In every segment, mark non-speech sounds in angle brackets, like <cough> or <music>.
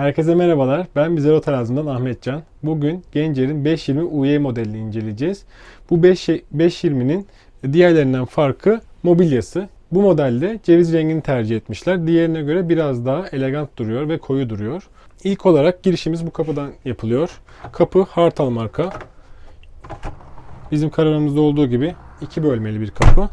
Herkese merhabalar. Ben Bizero Terazim'den Ahmetcan. Bugün Gencer'in 520 UE modelini inceleyeceğiz. Bu 5 520'nin diğerlerinden farkı mobilyası. Bu modelde ceviz rengini tercih etmişler. Diğerine göre biraz daha elegant duruyor ve koyu duruyor. İlk olarak girişimiz bu kapıdan yapılıyor. Kapı Hartal marka. Bizim karavanımızda olduğu gibi iki bölmeli bir kapı.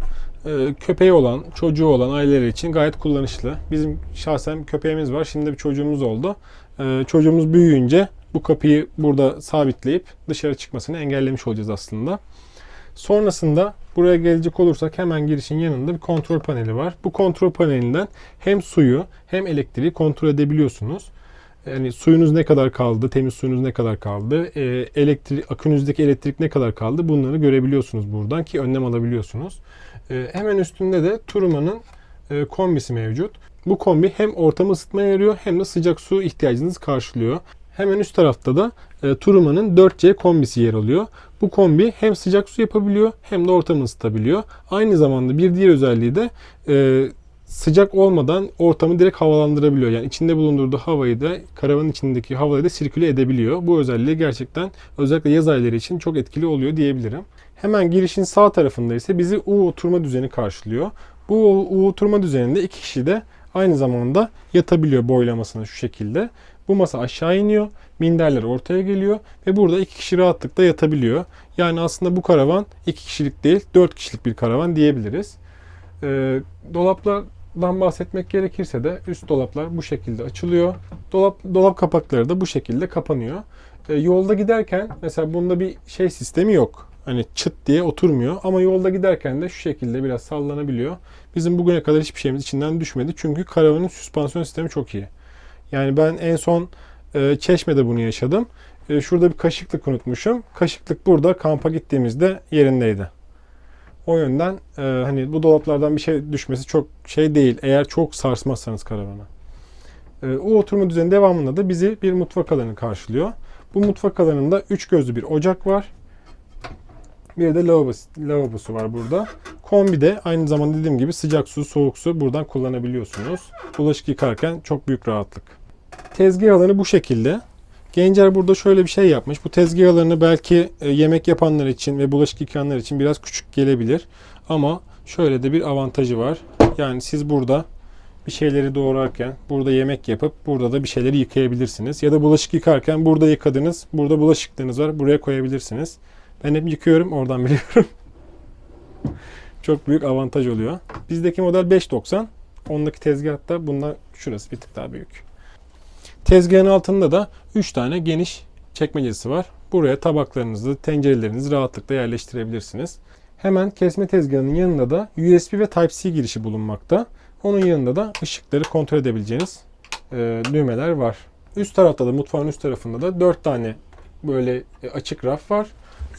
Ee, köpeği olan, çocuğu olan aileler için gayet kullanışlı. Bizim şahsen köpeğimiz var. Şimdi bir çocuğumuz oldu. Ee, çocuğumuz büyüyünce bu kapıyı burada sabitleyip dışarı çıkmasını engellemiş olacağız aslında. Sonrasında buraya gelecek olursak hemen girişin yanında bir kontrol paneli var. Bu kontrol panelinden hem suyu hem elektriği kontrol edebiliyorsunuz. Yani suyunuz ne kadar kaldı, temiz suyunuz ne kadar kaldı, e, elektrik, akünüzdeki elektrik ne kadar kaldı bunları görebiliyorsunuz buradan ki önlem alabiliyorsunuz. E, hemen üstünde de Turuma'nın e, kombisi mevcut. Bu kombi hem ortamı ısıtmaya yarıyor hem de sıcak su ihtiyacınızı karşılıyor. Hemen üst tarafta da e, Turuma'nın 4C kombisi yer alıyor. Bu kombi hem sıcak su yapabiliyor hem de ortamı ısıtabiliyor. Aynı zamanda bir diğer özelliği de e, sıcak olmadan ortamı direkt havalandırabiliyor. Yani içinde bulundurduğu havayı da karavanın içindeki havayı da sirküle edebiliyor. Bu özelliği gerçekten özellikle yaz ayları için çok etkili oluyor diyebilirim. Hemen girişin sağ tarafında ise bizi U oturma düzeni karşılıyor. Bu U oturma düzeninde iki kişi de aynı zamanda yatabiliyor boylamasına şu şekilde. Bu masa aşağı iniyor, minderler ortaya geliyor ve burada iki kişi rahatlıkla yatabiliyor. Yani aslında bu karavan iki kişilik değil, dört kişilik bir karavan diyebiliriz. Ee, dolaplardan bahsetmek gerekirse de üst dolaplar bu şekilde açılıyor. Dolap dolap kapakları da bu şekilde kapanıyor. Ee, yolda giderken mesela bunda bir şey sistemi yok. Hani çıt diye oturmuyor ama yolda giderken de şu şekilde biraz sallanabiliyor. Bizim bugüne kadar hiçbir şeyimiz içinden düşmedi. Çünkü karavanın süspansiyon sistemi çok iyi. Yani ben en son e, Çeşme'de bunu yaşadım. E, şurada bir kaşıklık unutmuşum. Kaşıklık burada kampa gittiğimizde yerindeydi. O yönden e, hani bu dolaplardan bir şey düşmesi çok şey değil. Eğer çok sarsmazsanız karavana. E, o oturma düzeni devamında da bizi bir mutfak alanı karşılıyor. Bu mutfak alanında üç gözlü bir ocak var. Bir de lavabosu, lavabosu var burada. Kombi de aynı zamanda dediğim gibi sıcak su, soğuk su buradan kullanabiliyorsunuz. Bulaşık yıkarken çok büyük rahatlık. Tezgah alanı bu şekilde. Gencer burada şöyle bir şey yapmış. Bu tezgah alanı belki e, yemek yapanlar için ve bulaşık yıkayanlar için biraz küçük gelebilir. Ama şöyle de bir avantajı var. Yani siz burada bir şeyleri doğrarken burada yemek yapıp burada da bir şeyleri yıkayabilirsiniz. Ya da bulaşık yıkarken burada yıkadınız, burada bulaşıklarınız var, buraya koyabilirsiniz. Ben hep yıkıyorum, oradan <laughs> biliyorum. Çok büyük avantaj oluyor. Bizdeki model 590. Ondaki tezgahta bundan şurası bir tık daha büyük. Tezgahın altında da 3 tane geniş çekmecesi var. Buraya tabaklarınızı, tencerelerinizi rahatlıkla yerleştirebilirsiniz. Hemen kesme tezgahının yanında da USB ve Type-C girişi bulunmakta. Onun yanında da ışıkları kontrol edebileceğiniz e, düğmeler var. Üst tarafta da mutfağın üst tarafında da 4 tane böyle e, açık raf var.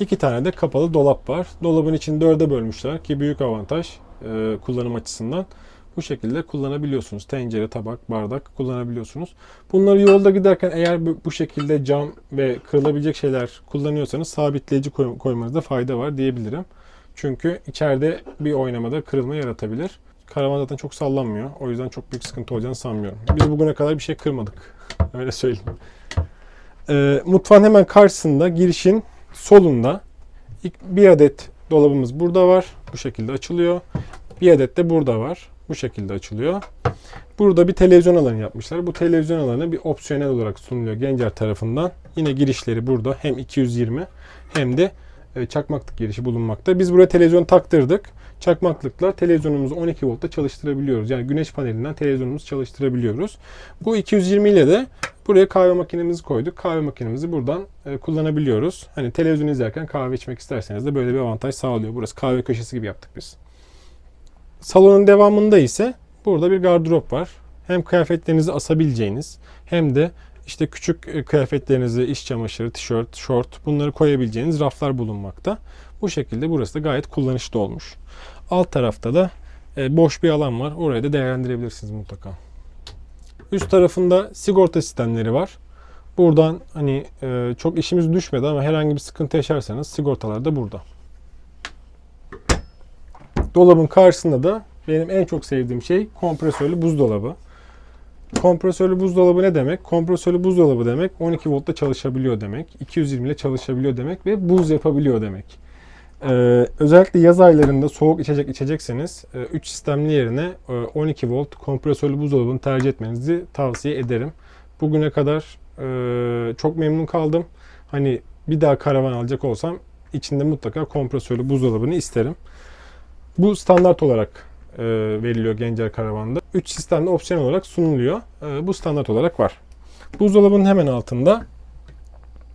2 tane de kapalı dolap var. Dolabın içini 4'e bölmüşler ki büyük avantaj e, kullanım açısından. Bu şekilde kullanabiliyorsunuz. Tencere, tabak, bardak kullanabiliyorsunuz. Bunları yolda giderken eğer bu, şekilde cam ve kırılabilecek şeyler kullanıyorsanız sabitleyici koy, koymanızda fayda var diyebilirim. Çünkü içeride bir oynamada kırılma yaratabilir. Karavan zaten çok sallanmıyor. O yüzden çok büyük sıkıntı olacağını sanmıyorum. Biz bugüne kadar bir şey kırmadık. <laughs> Öyle söyleyeyim. Ee, mutfağın hemen karşısında girişin solunda bir adet dolabımız burada var. Bu şekilde açılıyor. Bir adet de burada var. Bu şekilde açılıyor. Burada bir televizyon alanı yapmışlar. Bu televizyon alanı bir opsiyonel olarak sunuluyor Gencer tarafından. Yine girişleri burada hem 220 hem de e, çakmaklık girişi bulunmakta. Biz buraya televizyon taktırdık. Çakmaklıkla televizyonumuzu 12 voltta çalıştırabiliyoruz. Yani güneş panelinden televizyonumuzu çalıştırabiliyoruz. Bu 220 ile de buraya kahve makinemizi koyduk. Kahve makinemizi buradan e, kullanabiliyoruz. Hani televizyon izlerken kahve içmek isterseniz de böyle bir avantaj sağlıyor. Burası kahve köşesi gibi yaptık biz. Salonun devamında ise burada bir gardırop var. Hem kıyafetlerinizi asabileceğiniz hem de işte küçük e, kıyafetlerinizi, iş çamaşırı, tişört, şort bunları koyabileceğiniz raflar bulunmakta. Bu şekilde burası da gayet kullanışlı olmuş. Alt tarafta da e, boş bir alan var. Orayı da değerlendirebilirsiniz mutlaka. Üst tarafında sigorta sistemleri var. Buradan hani e, çok işimiz düşmedi ama herhangi bir sıkıntı yaşarsanız sigortalar da burada. Dolabın karşısında da benim en çok sevdiğim şey kompresörlü buzdolabı. Kompresörlü buzdolabı ne demek? Kompresörlü buzdolabı demek 12 voltta çalışabiliyor demek. 220 ile çalışabiliyor demek ve buz yapabiliyor demek. Ee, özellikle yaz aylarında soğuk içecek içecekseniz 3 sistemli yerine e, 12 volt kompresörlü buzdolabını tercih etmenizi tavsiye ederim. Bugüne kadar e, çok memnun kaldım. Hani bir daha karavan alacak olsam içinde mutlaka kompresörlü buzdolabını isterim. Bu standart olarak e, veriliyor Gencer Karavan'da. 3 sistemde opsiyon olarak sunuluyor. E, bu standart olarak var. Buzdolabının hemen altında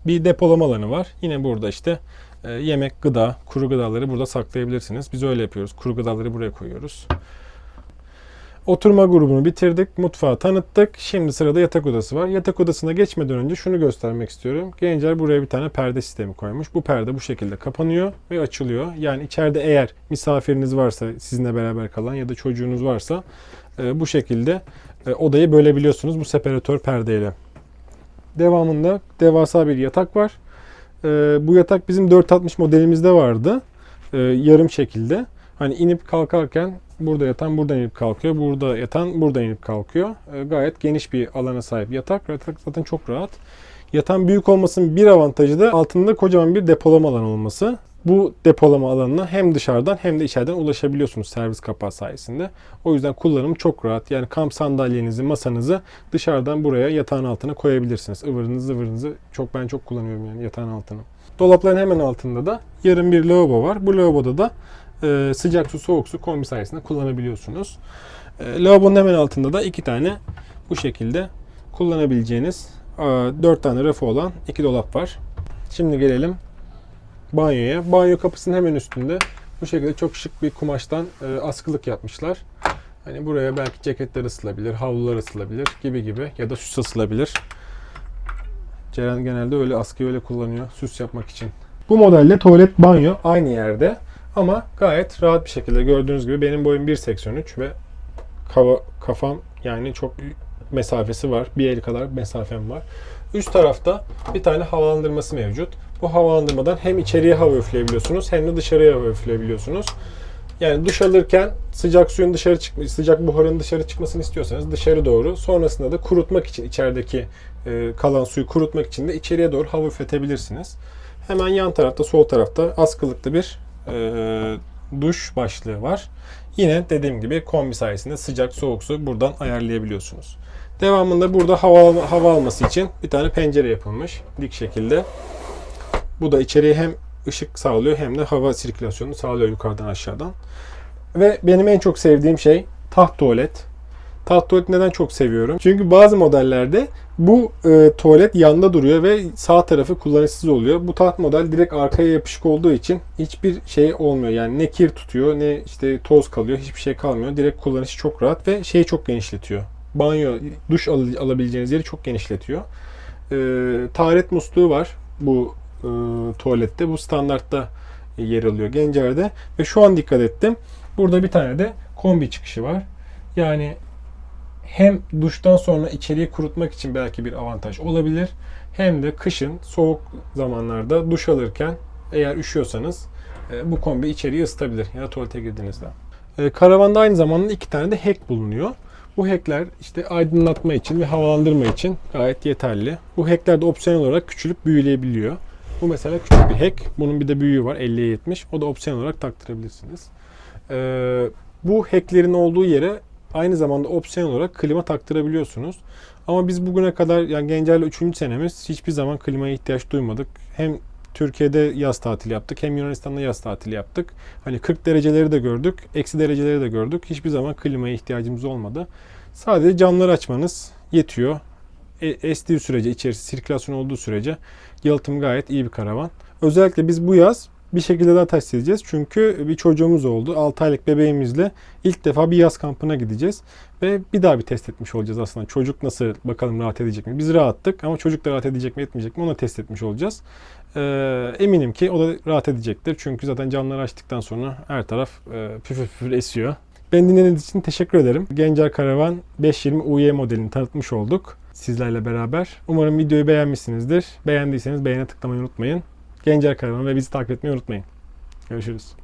bir depolama alanı var. Yine burada işte e, yemek, gıda, kuru gıdaları burada saklayabilirsiniz. Biz öyle yapıyoruz. Kuru gıdaları buraya koyuyoruz. Oturma grubunu bitirdik. Mutfağı tanıttık. Şimdi sırada yatak odası var. Yatak odasına geçmeden önce şunu göstermek istiyorum. Gencer buraya bir tane perde sistemi koymuş. Bu perde bu şekilde kapanıyor ve açılıyor. Yani içeride eğer misafiriniz varsa sizinle beraber kalan ya da çocuğunuz varsa e, bu şekilde e, odayı bölebiliyorsunuz bu separatör perdeyle. Devamında devasa bir yatak var. E, bu yatak bizim 460 modelimizde vardı. Yarım şekilde. Hani inip kalkarken burada yatan buradan inip kalkıyor. Burada yatan buradan inip kalkıyor. E, gayet geniş bir alana sahip yatak. Yatak zaten çok rahat. Yatan büyük olmasının bir avantajı da altında kocaman bir depolama alanı olması. Bu depolama alanına hem dışarıdan hem de içeriden ulaşabiliyorsunuz servis kapağı sayesinde. O yüzden kullanımı çok rahat. Yani kamp sandalyenizi, masanızı dışarıdan buraya yatağın altına koyabilirsiniz. Ivırınızı zıvırınızı çok ben çok kullanıyorum yani yatağın altına. Dolapların hemen altında da yarım bir lavabo var. Bu lavaboda da e, sıcak su, soğuk su kombi sayesinde kullanabiliyorsunuz. E, lavabonun hemen altında da iki tane bu şekilde kullanabileceğiniz e, dört tane rafı olan iki dolap var. Şimdi gelelim banyoya. Banyo kapısının hemen üstünde bu şekilde çok şık bir kumaştan e, askılık yapmışlar. Hani buraya belki ceketler ısılabilir, havlular ısılabilir gibi gibi ya da süs asılabilir. Ceren genelde öyle askıyı öyle kullanıyor süs yapmak için. Bu modelde tuvalet banyo aynı yerde ama gayet rahat bir şekilde gördüğünüz gibi benim boyum 1.83 ve kava, kafam yani çok mesafesi var. Bir el kadar mesafem var. Üst tarafta bir tane havalandırması mevcut. Bu havalandırmadan hem içeriye hava üfleyebiliyorsunuz hem de dışarıya hava üfleyebiliyorsunuz. Yani duş alırken sıcak suyun dışarı çıkması, sıcak buharın dışarı çıkmasını istiyorsanız dışarı doğru. Sonrasında da kurutmak için içerideki e, kalan suyu kurutmak için de içeriye doğru hava üfletebilirsiniz. Hemen yan tarafta sol tarafta askılıklı bir e, duş başlığı var. Yine dediğim gibi kombi sayesinde sıcak soğuk su buradan ayarlayabiliyorsunuz. Devamında burada hava, hava alması için bir tane pencere yapılmış dik şekilde. Bu da içeriye hem ışık sağlıyor hem de hava sirkülasyonunu sağlıyor yukarıdan aşağıdan. Ve benim en çok sevdiğim şey taht tuvalet. Taht tuvalet neden çok seviyorum? Çünkü bazı modellerde bu e, tuvalet yanda duruyor ve sağ tarafı kullanışsız oluyor. Bu taht model direkt arkaya yapışık olduğu için hiçbir şey olmuyor. Yani ne kir tutuyor ne işte toz kalıyor. Hiçbir şey kalmıyor. Direkt kullanışı çok rahat ve şeyi çok genişletiyor. Banyo, duş al- alabileceğiniz yeri çok genişletiyor. E, taharet musluğu var bu e, tuvalette. Bu standartta yer alıyor Gencer'de. Ve şu an dikkat ettim. Burada bir tane de kombi çıkışı var. Yani hem duştan sonra içeriği kurutmak için belki bir avantaj olabilir. Hem de kışın soğuk zamanlarda duş alırken eğer üşüyorsanız e, bu kombi içeriği ısıtabilir ya da tuvalete girdiğinizde. E, karavanda aynı zamanda iki tane de hack bulunuyor. Bu hackler işte aydınlatma için ve havalandırma için gayet yeterli. Bu hackler de opsiyonel olarak küçülüp büyüleyebiliyor. Bu mesela küçük bir hack. Bunun bir de büyüğü var 50'ye 70. O da opsiyon olarak taktırabilirsiniz. Ee, bu hacklerin olduğu yere aynı zamanda opsiyon olarak klima taktırabiliyorsunuz. Ama biz bugüne kadar yani Gencer'le 3. senemiz hiçbir zaman klimaya ihtiyaç duymadık. Hem Türkiye'de yaz tatili yaptık hem Yunanistan'da yaz tatili yaptık. Hani 40 dereceleri de gördük, eksi dereceleri de gördük. Hiçbir zaman klimaya ihtiyacımız olmadı. Sadece camları açmanız yetiyor. E, estiği sürece, içerisi sirkülasyon olduğu sürece yalıtım gayet iyi bir karavan. Özellikle biz bu yaz bir şekilde daha test edeceğiz. Çünkü bir çocuğumuz oldu. 6 aylık bebeğimizle ilk defa bir yaz kampına gideceğiz. Ve bir daha bir test etmiş olacağız aslında. Çocuk nasıl bakalım rahat edecek mi? Biz rahattık ama çocuk da rahat edecek mi etmeyecek mi onu test etmiş olacağız. Ee, eminim ki o da rahat edecektir. Çünkü zaten camları açtıktan sonra her taraf e, püfür püfür esiyor. Beni dinlediğiniz için teşekkür ederim. Gencer Karavan 520 UE modelini tanıtmış olduk sizlerle beraber. Umarım videoyu beğenmişsinizdir. Beğendiyseniz beğene tıklamayı unutmayın. Gencer Karavan ve bizi takip etmeyi unutmayın. Görüşürüz.